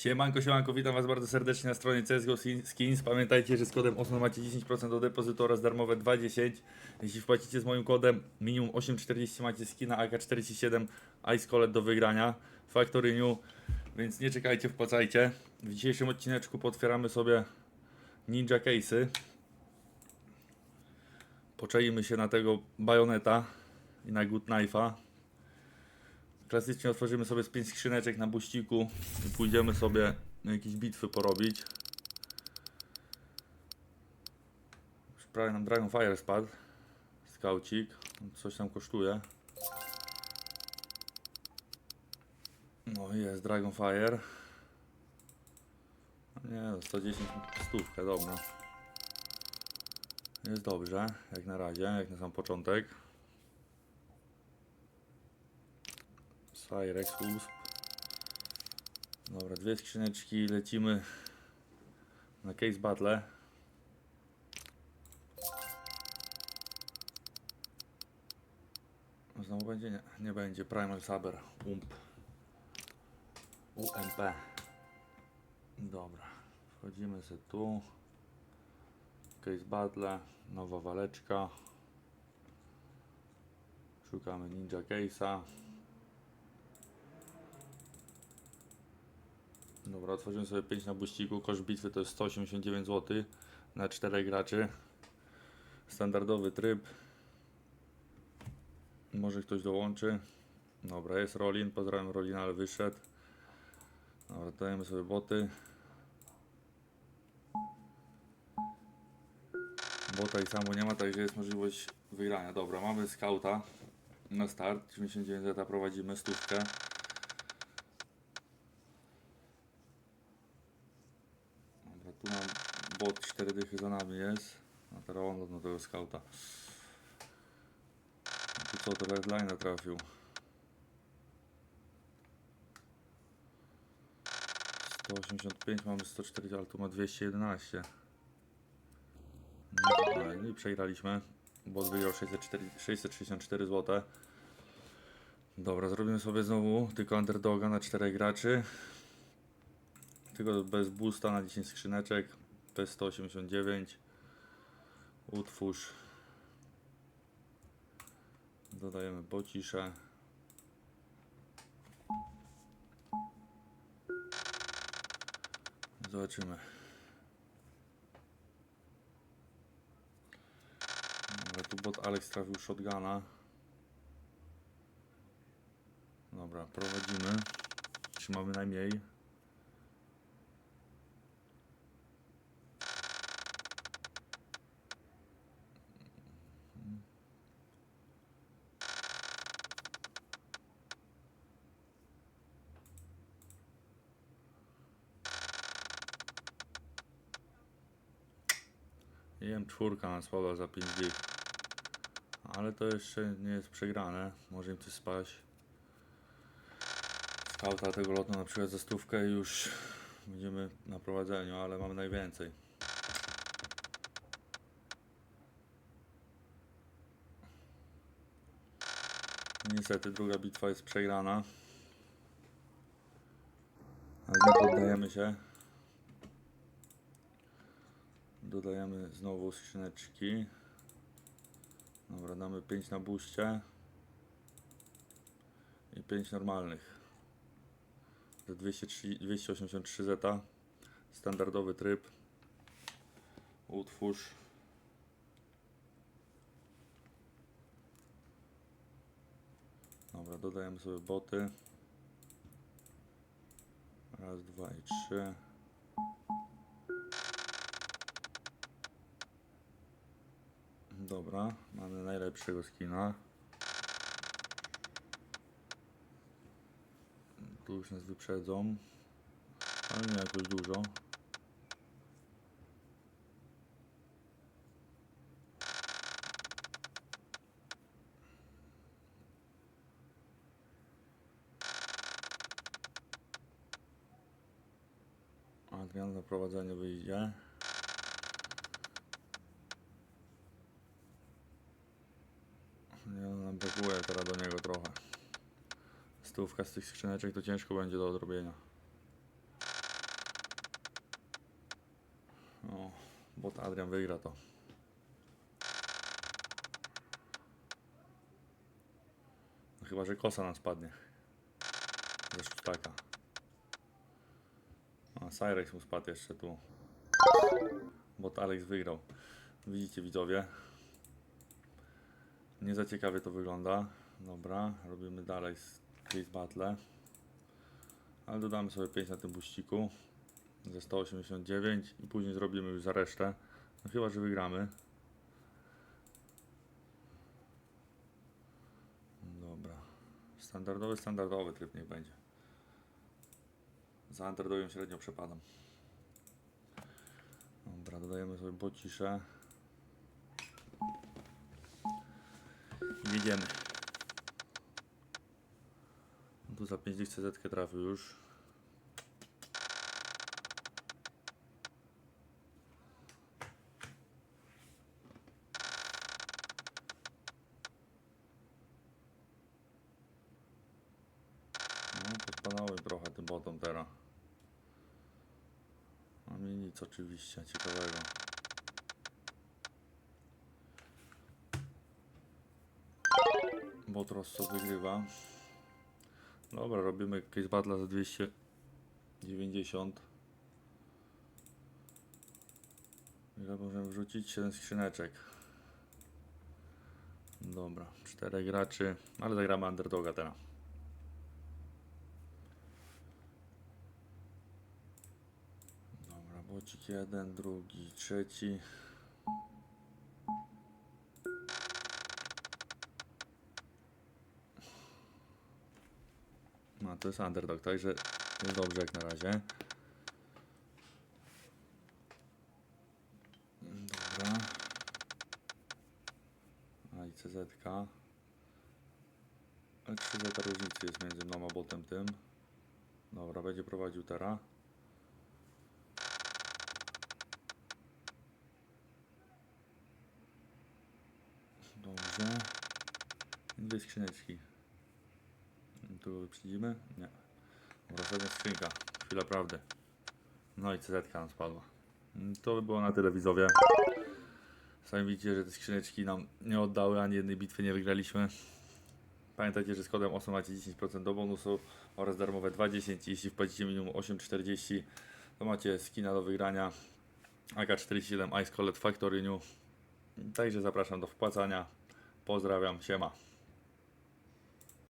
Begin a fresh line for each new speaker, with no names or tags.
Siemanko, siemanko, witam was bardzo serdecznie na stronie CSGO Skins. Pamiętajcie, że z kodem OSNO macie 10% do depozytu oraz darmowe 2,10. Jeśli wpłacicie z moim kodem minimum 8,40 macie skina AK-47 Ice Collet do wygrania. Factory New, więc nie czekajcie, wpłacajcie. W dzisiejszym odcineczku potwieramy sobie Ninja Case'y. Poczaimy się na tego Bajoneta i na Good Knife'a. Klasycznie otworzymy sobie z 5 skrzyneczek na buściku i pójdziemy sobie jakieś bitwy porobić. Już prawie nam Dragon Fire spadł. Skaucik. Coś tam kosztuje. No jest Dragon Fire. Nie no, 110 stówkę, dobra. Jest dobrze, jak na razie, jak na sam początek. Cyrex Usp. Dobra, dwie skrzyneczki, lecimy na Case Battle. Znowu będzie? Nie, nie będzie. Primal Saber, UMP. UMP. Dobra, wchodzimy sobie tu. Case Battle, nowa waleczka. Szukamy Ninja Case'a. Dobra, otworzyłem sobie 5 na buściku. Koszt bitwy to jest 189 zł na 4 graczy. Standardowy tryb. Może ktoś dołączy. Dobra, jest Rolin. Pozdrawiam Rolina, ale wyszedł. Dobra, dajemy sobie boty. Bota i samo nie ma, także jest możliwość wygrania. Dobra, mamy skauta na start. 99 zeta prowadzimy, stówkę. Dobra, tu mam bot 4 dychy za nami jest. A teraz on do tego skauta. Tu co, to redline'a trafił. 185, mamy 140, ale tu ma 211. No, ale i przegraliśmy. Bot 604, 664 zł. Dobra, zrobimy sobie znowu tylko underdoga na 4 graczy. Tylko bez boosta na 10 skrzyneczek. Bez 189. Utwórz. Dodajemy bociszę. Zobaczymy. Dobra, tu bot Alex trafił shotguna. Dobra, prowadzimy. Trzymamy najmniej. Jem czwórka na słowa za 5 dych. Ale to jeszcze nie jest przegrane. Może im coś spaść. Skauta tego lotu na przykład za stówkę już będziemy na prowadzeniu, ale mamy najwięcej. Niestety druga bitwa jest przegrana. Ale nie poddajemy się. Dodajemy znowu skrzyneczki. Dobra, damy 5 na buście. I 5 normalnych. Za 203, 283 zeta. Standardowy tryb. Utwórz. Dobra, dodajemy sobie boty. Raz, dwa i trzy. Dobra, mamy najlepszego skina. Tu już nas wyprzedzą, ale nie jakoś dużo. Adrian na prowadzenie wyjdzie. dopłuję teraz do niego trochę. Stówka z tych skrzyneczek to ciężko będzie do odrobienia. No, bo Adrian wygra to. No chyba, że kosa nam spadnie. Ze sztaka. A Cyrex mu spadł jeszcze tu. Bot Alex wygrał. Widzicie widzowie, nie za ciekawie to wygląda. Dobra, robimy dalej z Case Battle. Ale dodamy sobie 5 na tym buściku. Ze 189 i później zrobimy już za resztę. No chyba, że wygramy. Dobra. Standardowy, standardowy tryb niech będzie. Za underdogiem średnio przepadam. Dobra, dodajemy sobie bociszę. No Tu za 5 dych CZ trafił już. No, podpadały trochę tym botom teraz. A mi nic oczywiście ciekawego. Bot Rosso wygrywa. Dobra, robimy case battle za 290. Ile możemy wrzucić? 7 skrzyneczek. Dobra, 4 graczy, ale zagramy underdoga teraz. Dobra, bocik jeden, drugi, trzeci. No to jest underdog, także jest dobrze jak na razie. Dobra. A i CZ. Ale 3 zeta różnicy jest między mną a botem tym. Dobra, będzie prowadził teraz. Dobrze. Dwie skrzyneczki. Tu wyprzedzimy? Nie. Ostatnia skrzynka. Chwila prawdy. No i CZ nam spadła. Mm, To by było na tyle widzowie. Sami widzicie, że te skrzyneczki nam nie oddały, ani jednej bitwy nie wygraliśmy. Pamiętajcie, że z kodem 8 macie 10% do bonusu oraz darmowe 20. Jeśli wpłacicie minimum 8,40 to macie skina do wygrania AK-47 Ice Collet Factory New. Także zapraszam do wpłacania. Pozdrawiam, siema.